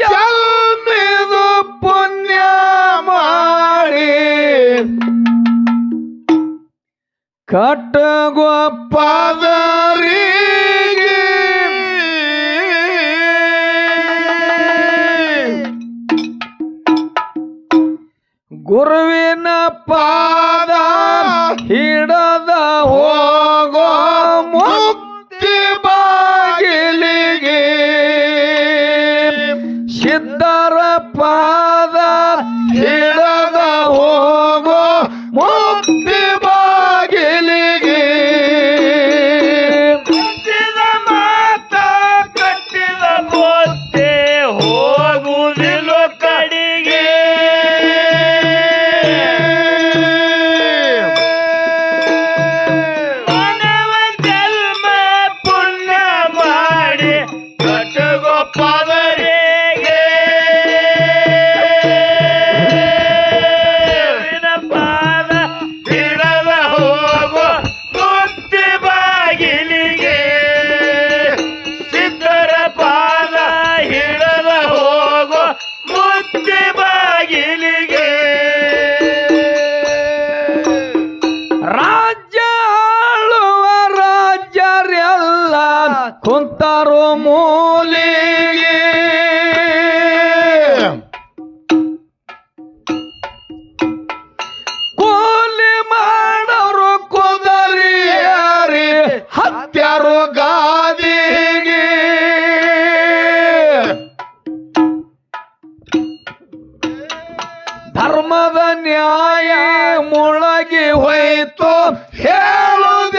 ಜನ್ಮಿದು ಪುಣ್ಯ ಮಾಡಿ. ಕಟ್ಟಗೊಪ್ಪದರಿ ಗುರುವಿನ ಪಾದ ಹಿಡದ ಹೋಗೋ ಮುಕ್ ಸಿದ್ಧರ ಪಾದ ಹಿಡದ ಕುಂತರು ಮೂಲಿಗೆ. ಕೂಲಿ ಮಾಡೋರು ಕುದರಿಯಾರಿ ಹತ್ಯಾರು ಗಾದಿಗೆ. ಧರ್ಮದ ನ್ಯಾಯ ಮುಳಗಿ ಹೋಯ್ತು ಹೇಳುದ್ಯಾರಿಗೆ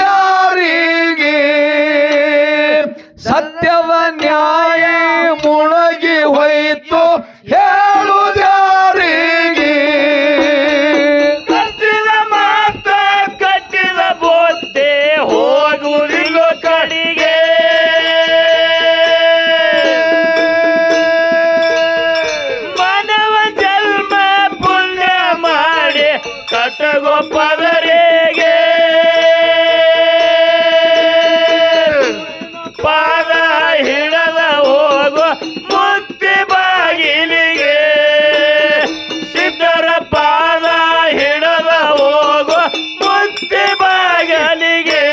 ಕಟ್ಟಗೋ ಪದರಿಗೆ ಪಾದ ಹಿಡದ ಹೋಗೋ ಮುಕ್ತಿ ಬಾಗಿಲಿಗೆ. ಸಿದ್ಧರ ಪಾದ ಹಿಡದ ಹೋಗೋ ಮುಕ್ತಿ ಬಾಗಿಲಿಗೆ.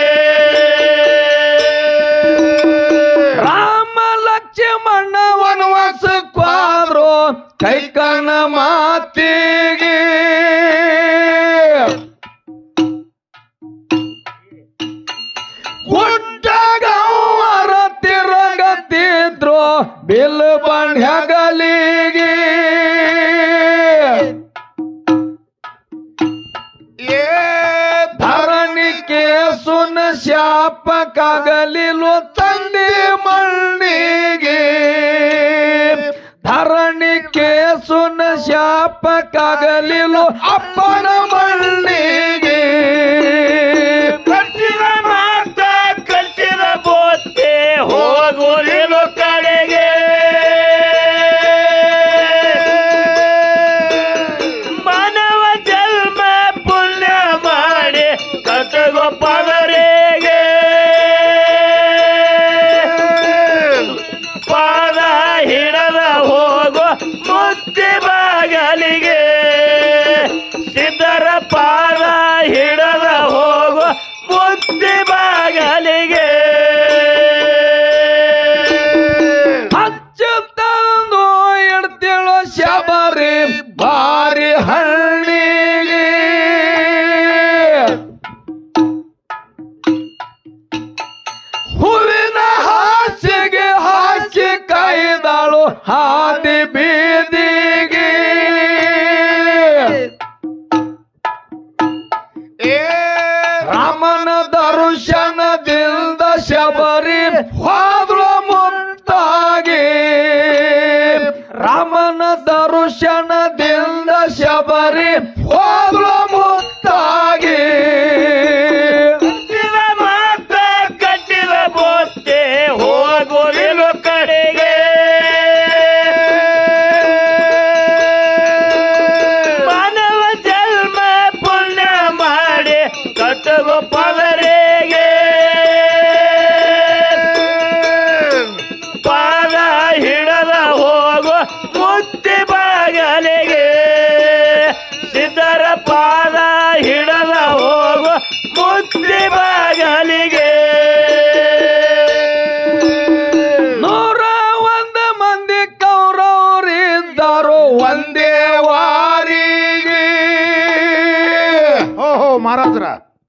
ರಾಮ ಲಕ್ಷ್ಮಣ ವನವಾಸಕ್ಕಾದ್ರು ಕೈಕನ ಮಾತಿಗೆ. ಬಿಲ್ ಏ ಧರಣಿಕೆ ಸುನ ಶಾಪ ಕಾಗಲಿಲು ತಂದೆ ಮಣ್ಣಿಗೆ. ಧರಣಿಕೆ ಸುನ ಶಾಪ ಕಾಗಲಿಲು ಅಪ್ಪನ ಮಣ್ಣಿಗೆ. ಕಟ್ಟಗೋ ಹಾದಿ ಬೀದಿಗೆ. ರಾಮನ ದರ್ಶನದಿಂದ ಶಬರಿ ಹೋದ್ರು ಮುಕ್ತಾಗಿ ರಾಮನ ದರ್ಶನದಿಂದ ಶಬರಿ ಹೋದ್ರು ಮುಕ್ತಾಗಿ ಕಟ್ಟಿದ ಮಾತ ಕಟ್ಟಿದ ಬೋತೆ ಮಾಡಿ ಕಟ್ಟಗೋ ಪದರಿಗೆ ಪಾದ ಹಿಡದ ಹೋಗೋ ಮುತ್ತಿ ಬಾಗಲಿಗೆ ಸಿದ್ಧರ ಪಾದ ಹಿಡದ ಹೋಗೋ ಮುಕ್ತಿ